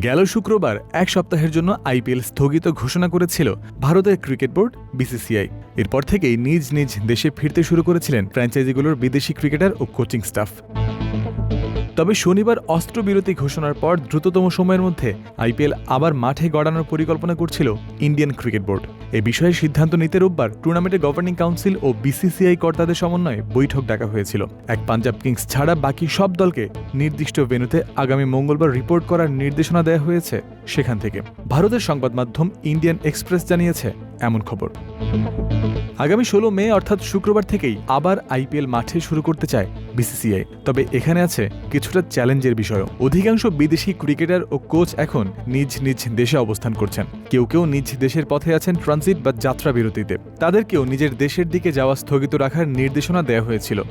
গেল শুক্রবার এক সপ্তাহের জন্য আইপিএল স্থগিত ঘোষণা করেছিল ভারতের ক্রিকেট বোর্ড বিসিসিআই। এরপর থেকেই নিজ নিজ দেশে ফিরতে শুরু করেছিলেন ফ্র্যাঞ্চাইজিগুলোর বিদেশি ক্রিকেটার ও কোচিং স্টাফ। তবে শনিবার অস্ত্রবিরতি ঘোষণার পর দ্রুততম সময়ের মধ্যে আইপিএল আবার মাঠে গড়ানোর পরিকল্পনা করছিল ইন্ডিয়ান ক্রিকেট বোর্ড। এ বিষয়ে সিদ্ধান্ত নিতে রোববার টুর্নামেন্টের গভর্নিং কাউন্সিল ও বিসিসিআই কর্তাদের সমন্বয়ে বৈঠক ডাকা হয়েছিল। এক পাঞ্জাব কিংস ছাড়া বাকি সব দলকে নির্দিষ্ট ভেন্যুতে আগামী মঙ্গলবার রিপোর্ট করার নির্দেশনা দেওয়া হয়েছে সেখান থেকে। ভারতের সংবাদ মাধ্যম ইন্ডিয়ান এক্সপ্রেস জানিয়েছে এমন খবর। আগামী ষোলো মে অর্থাৎ শুক্রবার থেকেই আবার আইপিএল মাঠে শুরু করতে চায় বিসিসিআই। তবে এখানে আছে কিছুটা চ্যালেঞ্জের বিষয়ও। অধিকাংশ বিদেশি ক্রিকেটার ও কোচ এখন নিজ নিজ দেশে অবস্থান করছেন। কেউ কেউ নিজ দেশের পথে আছেন ট্রানজিট বা যাত্রা বিরতিতে। তাদেরকেও নিজের দেশের দিকে যাওয়া স্থগিত রাখার নির্দেশনা দেওয়া হয়েছিল।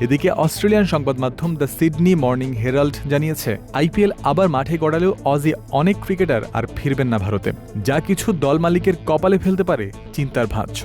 এদিকে অস্ট্রেলিয়ান সংবাদ মাধ্যম দ্য সিডনি মর্নিং হেরাল্ড জানিয়েছে, আইপিএল আবার মাঠে গড়ালেও অজি অনেক ক্রিকেটার আর ফিরবেন না ভারতে। যা কিছু দল মালিকের কপালে ফেলতে পারে চিন্তার ভাঁজ।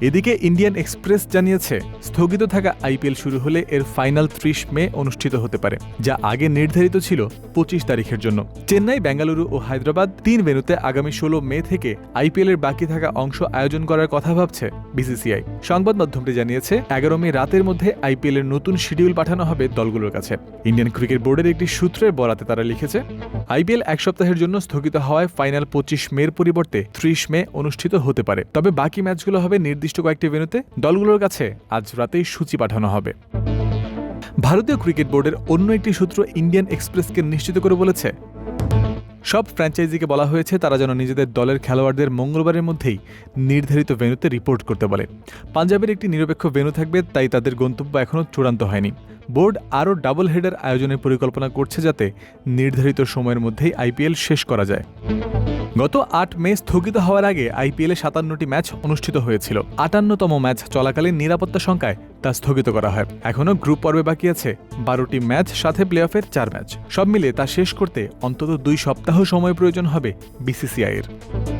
এদিকে ইন্ডিয়ান এক্সপ্রেস জানিয়েছে, স্থগিত থাকা আইপিএল শুরু হলে এর ফাইনাল ত্রিশ মে অনুষ্ঠিত হতে পারে, যা আগে নির্ধারিত ছিল পঁচিশ তারিখের জন্য। চেন্নাই, বেঙ্গালুরু ও হায়দ্রাবাদ তিন ভেন্যুতে আগামী ষোলো মে থেকে আইপিএল এর বাকি থাকা অংশ আয়োজন করার কথা ভাবছে বিসিসিআই। সংবাদ মাধ্যমটি জানিয়েছে, এগারো মে রাতের মধ্যে আইপিএল এর নতুন শিডিউল পাঠানো হবে দলগুলোর কাছে। ইন্ডিয়ান ক্রিকেট বোর্ডের একটি সূত্রের বরাতে তারা লিখেছে, আইপিএল এক সপ্তাহের জন্য স্থগিত হওয়ায় ফাইনাল পঁচিশ মের পরিবর্তে ত্রিশ মে অনুষ্ঠিত হতে পারে। তবে বাকি ম্যাচগুলো হবে নির্দিষ্ট কয়েকটি ভেন্যুতে দলগুলোর কাছে আজ রাতেই সূচি পাঠানো হবে। ভারতীয় ক্রিকেট বোর্ডের অন্য একটি সূত্র ইন্ডিয়ান এক্সপ্রেসকে নিশ্চিত করে বলেছে, সব ফ্র্যাঞ্চাইজিকে বলা হয়েছে তারা যেন নিজেদের দলের খেলোয়াড়দের মঙ্গলবারের মধ্যেই নির্ধারিত ভেন্যুতে রিপোর্ট করতে বলে। পাঞ্জাবের একটি নিরপেক্ষ ভেন্যু থাকবে, তাই তাদের গন্তব্য এখনও চূড়ান্ত হয়নি। বোর্ড আরও ডাবল হেডার আয়োজনের পরিকল্পনা করছে যাতে নির্ধারিত সময়ের মধ্যেই আইপিএল শেষ করা যায়। গত আট মে স্থগিত হওয়ার আগে আইপিএলে সাতান্নটি ম্যাচ অনুষ্ঠিত হয়েছিল। আটান্নতম ম্যাচ চলাকালীন নিরাপত্তা সংখ্যায় তা স্থগিত করা হয়। এখনও গ্রুপ পর্বে বাকি আছে বারোটি ম্যাচ, সাথে প্লে অফের চার ম্যাচ। সব মিলে তা শেষ করতে অন্তত দুই সপ্তাহ সময় প্রয়োজন হবে বিসিসিআইয়ের।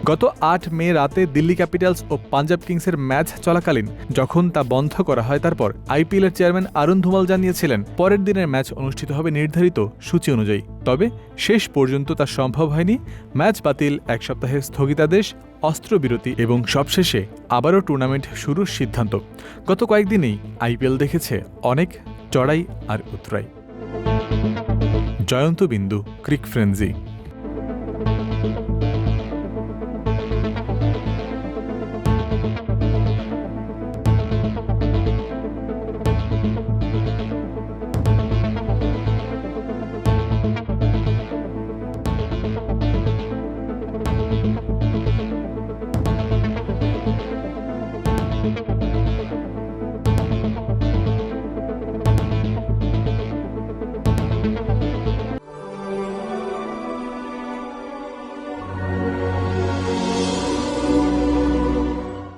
গত আট মে রাতে দিল্লি ক্যাপিটালস ও পাঞ্জাব কিংসের ম্যাচ চলাকালীন যখন তা বন্ধ করা হয় তারপর আইপিএলের চেয়ারম্যান অরুণ ধুমাল জানিয়েছিলেন, পরের দিনের ম্যাচ অনুষ্ঠিত হবে নির্ধারিত সূচি অনুযায়ী। তবে শেষ পর্যন্ত তা সম্ভব হয়নি। ম্যাচ বাতিল এক সপ্তাহের স্থগিতাদেশ, অস্ত্রবিরতি এবং সবশেষে আবারও টুর্নামেন্ট শুরুর সিদ্ধান্ত। গত কয়েকদিনেই আইপিএল দেখেছে অনেক চড়াই আর উতরাই। জয়ন্ত বিন্দু, ক্রিক ফ্রেন্সি